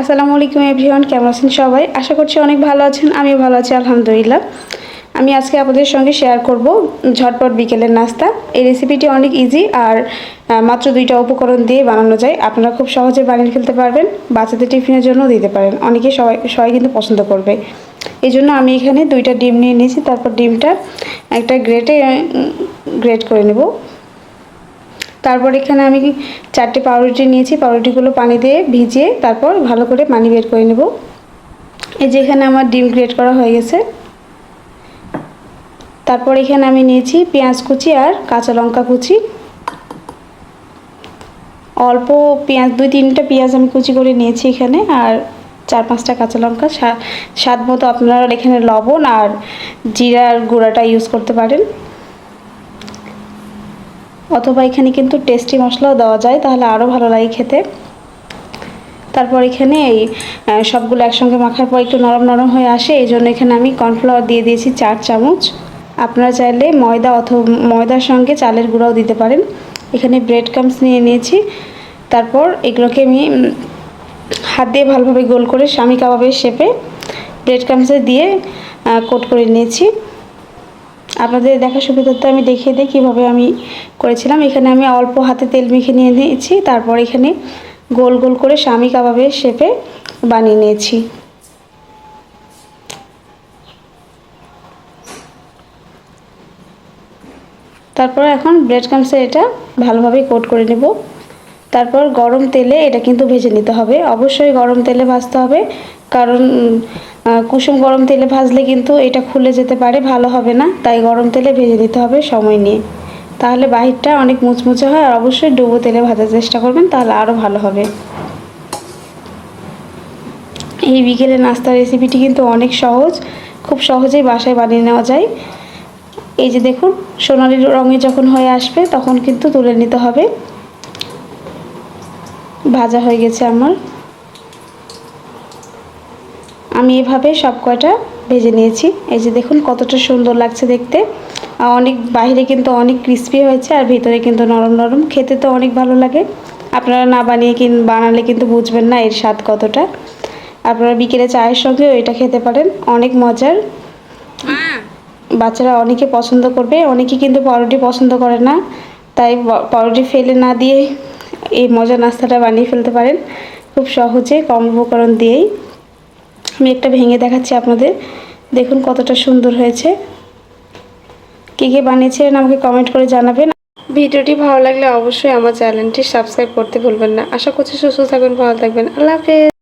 আসসালামু আলাইকুম এভরিওয়ান, কেমন আছেন সবাই? আশা করছি অনেক ভালো আছেন, আমিও ভালো আছি, আলহামদুলিল্লাহ। আমি আজকে আপনাদের সঙ্গে শেয়ার করব ঝটপট বিকেলের নাস্তা। এই রেসিপিটি অনেক ইজি আর মাত্র দুইটা উপকরণ দিয়ে বানানো যায়। আপনারা খুব সহজে বানিয়ে ফেলতে পারবেন, বাচ্চাদের টিফিনের জন্য দিতে পারেন। অনেকেই সবাই সবাই কিন্তু পছন্দ করবে। এই জন্য আমি এখানে দুইটা ডিম নিয়ে নিয়েছি, তারপর ডিমটা একটা গ্রেটে গ্রেট করে নেব। তারপর এখানে আমি চারটে পাউরুটি নিয়েছি, পাউরুটিগুলো পানি দিয়ে ভিজিয়ে তারপর ভালো করে পানি বের করে নেব। এই যে এখানে আমার ডিম গ্রেট করা হয়ে গেছে। তারপর এখানে আমি নিয়েছি পেঁয়াজ কুচি আর কাঁচা লঙ্কা কুচি। অল্প পেঁয়াজ, দুই তিনটা পেঁয়াজ আমি কুচি করে নিয়েছি এখানে আর চার পাঁচটা কাঁচা লঙ্কা। স্বাদ মতো আপনারা এখানে লবণ আর জিরার গুঁড়াটা ইউজ করতে পারেন। অথবা এখানে কিন্তু টেস্টি মশলাও দেওয়া যায়, তাহলে আরও ভালো লাগে খেতে। তারপর এখানে এই সবগুলো একসঙ্গে মাখার পর একটু নরম নরম হয়ে আসে, এই জন্য এখানে আমি কর্নফ্লাওয়ার দিয়ে দিয়েছি চার চামচ। আপনারা চাইলে ময়দা অথবা ময়দার সঙ্গে চালের গুঁড়াও দিতে পারেন। এখানে ব্রেড ক্রামস নিয়ে নিয়েছি। তারপর এগুলোকে আমি হাত দিয়ে ভালোভাবে গোল করে স্বামী কাবাবের শেপে ব্রেড ক্রামসে দিয়ে কোট করে নিয়েছি। আপনাদের দেখা সুবিধার্থে আমি দেখিয়ে দিই, কীভাবে আমি করেছিলাম। এখানে আমি অল্প হাতে তেল মেখে নিয়ে নিয়েছি, তারপর এখানে গোল গোল করে স্বামী কাবাবের শেপে বানিয়ে নিয়েছি। তারপর এখন ব্রেড ক্রামসে এটা ভালোভাবে কোট করে নেব। তারপর গরম তেলে এটা কিন্তু ভেজে নিতে হবে। অবশ্যই গরম তেলে ভাজতে হবে। কারণ কুসুম গরম তেলে ভাজলে কিন্তু এটা খুলে যেতে পারে, ভালো হবে না। তাই গরম তেলে ভেজে নিতে হবে সময় নিয়ে। তাহলে বাহিরটা অনেক মুচমুচে হয় আর অবশ্যই ডুবো তেলে ভাজার চেষ্টা করবেন, তাহলে আরও ভালো হবে। এই বিকেলের নাস্তার রেসিপিটি কিন্তু অনেক সহজ। খুব সহজেই বাসায় বানিয়ে নেওয়া যায়। এই যে দেখুন, সোনালি রঙে যখন হয়ে আসবে, তখন কিন্তু তুলে নিতে হবে। ভাজা হয়ে গেছে আমার। আমি এভাবে সব কয়টা ভেজে নিয়েছি। এই যে দেখুন কতটা সুন্দর লাগছে দেখতে। অনেক বাইরে কিন্তু অনেক ক্রিস্পি হয়েছে আর ভিতরে কিন্তু নরম নরম। খেতে তো অনেক ভালো লাগে। আপনারা না বানিয়ে কিন, বানালে কিন্তু বুঝবেন না এর স্বাদ কতটা। আপনারা বিকেলে চায়ের সঙ্গেও এটা খেতে পারেন, অনেক মজার। বাচ্চারা অনেকে পছন্দ করবে, অনেকে কিন্তু পাউরুটি পছন্দ করে না। তাই প- পাউরুটি ফেলে না দিয়ে এই মজার নাস্তাটা বানিয়ে ফেলতে পারেন। খুব সহজে কম উপকরণ দিয়েই। আমি একটা ভেঙে দেখাচ্ছি আপনাদের। দেখুন কতটা সুন্দর হয়েছে। কে কে বানিয়েছিলেন আমাকে কমেন্ট করে জানাবেন। ভিডিওটি ভালো লাগলে অবশ্যই আমার চ্যানেলটি সাবস্ক্রাইব করতে ভুলবেন না। আশা করছি সুস্থ থাকবেন, ভালো থাকবেন। আল্লাহ হাফেজ।